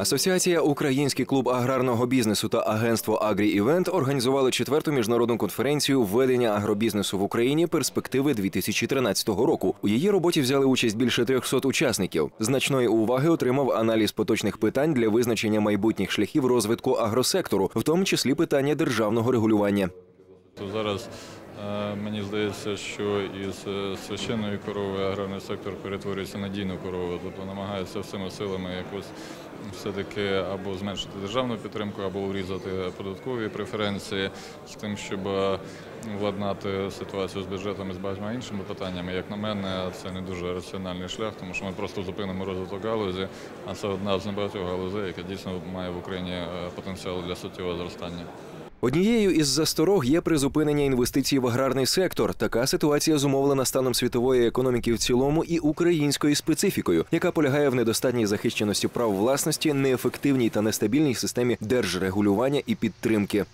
Асоціація Український клуб аграрного бізнесу та агентство Агрі Івент організували четверту міжнародну конференцію введення агробізнесу в Україні перспективи 2013 року. У її роботі взяли участь більше 300 учасників. Значної уваги отримав аналіз поточних питань для визначення майбутніх шляхів розвитку агросектору, в тому числі питання державного регулювання. Зараз е, мені здається, що із е, священної корови аграрний сектор перетворюється на дійну корову, тобто намагається всіма силами якось все-таки або зменшити державну підтримку, або урізати податкові преференції з тим, щоб е, владнати ситуацію з бюджетом і з багатьма іншими питаннями. Як на мене, це не дуже раціональний шлях, тому що ми просто зупинимо розвиток галузі, а це одна з небагатьох галузей, яка дійсно має в Україні е, потенціал для суттєвого зростання. Однією із засторог є призупинення інвестицій в аграрний сектор. Така ситуація зумовлена станом світової економіки в цілому і українською специфікою, яка полягає в недостатній захищеності прав власності, неефективній та нестабільній системі держрегулювання і підтримки.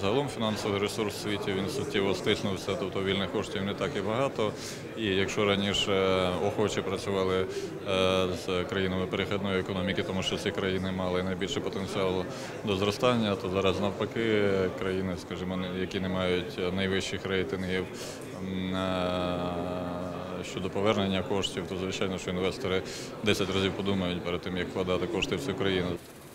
Загалом фінансовий ресурс в світі він суттєво стиснувся, тобто вільних коштів не так і багато. І якщо раніше охочі працювали е, з країнами перехідної економіки, тому що ці країни мали найбільше потенціалу до зростання, то зараз навпаки країни, скажімо, які не мають найвищих рейтингів. е, Щодо повернення коштів, то звичайно, що інвестори 10 разів подумають перед тим, як вкладати кошти в цю країну.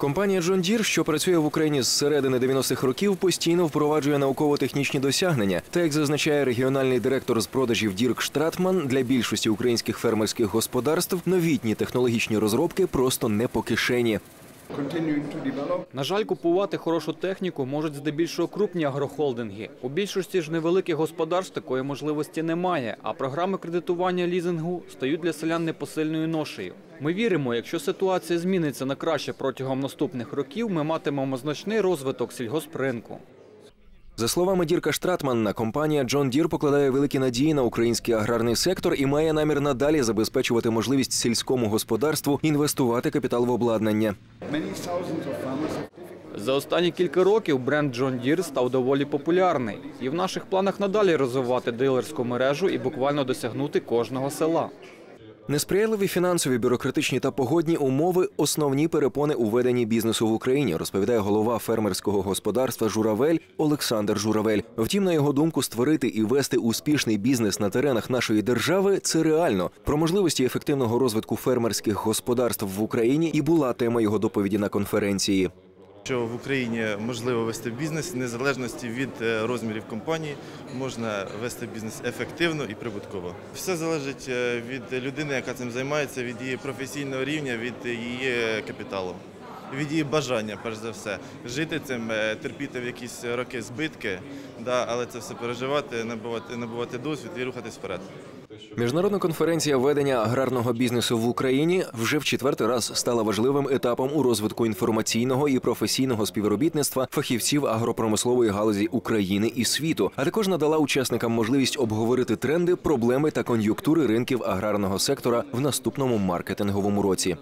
Компанія John Deere, що працює в Україні з середини 90-х років, постійно впроваджує науково-технічні досягнення. Та як зазначає регіональний директор з продажів Дірк Штратман, для більшості українських фермерських господарств новітні технологічні розробки просто не по кишені. На жаль, купувати хорошу техніку можуть здебільшого крупні агрохолдинги. У більшості ж невеликих господарств такої можливості немає, а програми кредитування лізингу стають для селян непосильною ношею. Ми віримо, якщо ситуація зміниться на краще протягом наступних років, ми матимемо значний розвиток сільгоспринку. За словами Дірка Штратманна, компанія John Deere покладає великі надії на український аграрний сектор і має намір надалі забезпечувати можливість сільському господарству інвестувати капітал в обладнання. За останні кілька років бренд John Deere став доволі популярний, і в наших планах надалі розвивати дилерську мережу і буквально досягнути кожного села. Несприятливі фінансові, бюрократичні та погодні умови основні перепони у веденні бізнесу в Україні, розповідає голова фермерського господарства Журавель Олександр Журавель. Втім, на його думку, створити і вести успішний бізнес на теренах нашої держави це реально. Про можливості ефективного розвитку фермерських господарств в Україні і була тема його доповіді на конференції. Що в Україні можливо вести бізнес в незалежності від е, розмірів компанії, можна вести бізнес ефективно і прибутково. Все залежить е, від людини, яка цим займається, від її професійного рівня, від її капіталу, від її бажання, перш за все, жити цим, е, терпіти в якісь роки збитки, да, але це все переживати, набувати, набувати досвід і рухатись вперед. Міжнародна конференція ведення аграрного бізнесу в Україні вже в четвертий раз стала важливим етапом у розвитку інформаційного і професійного співробітництва фахівців агропромислової галузі України і світу, а також надала учасникам можливість обговорити тренди, проблеми та кон'юнктури ринків аграрного сектора в наступному маркетинговому році.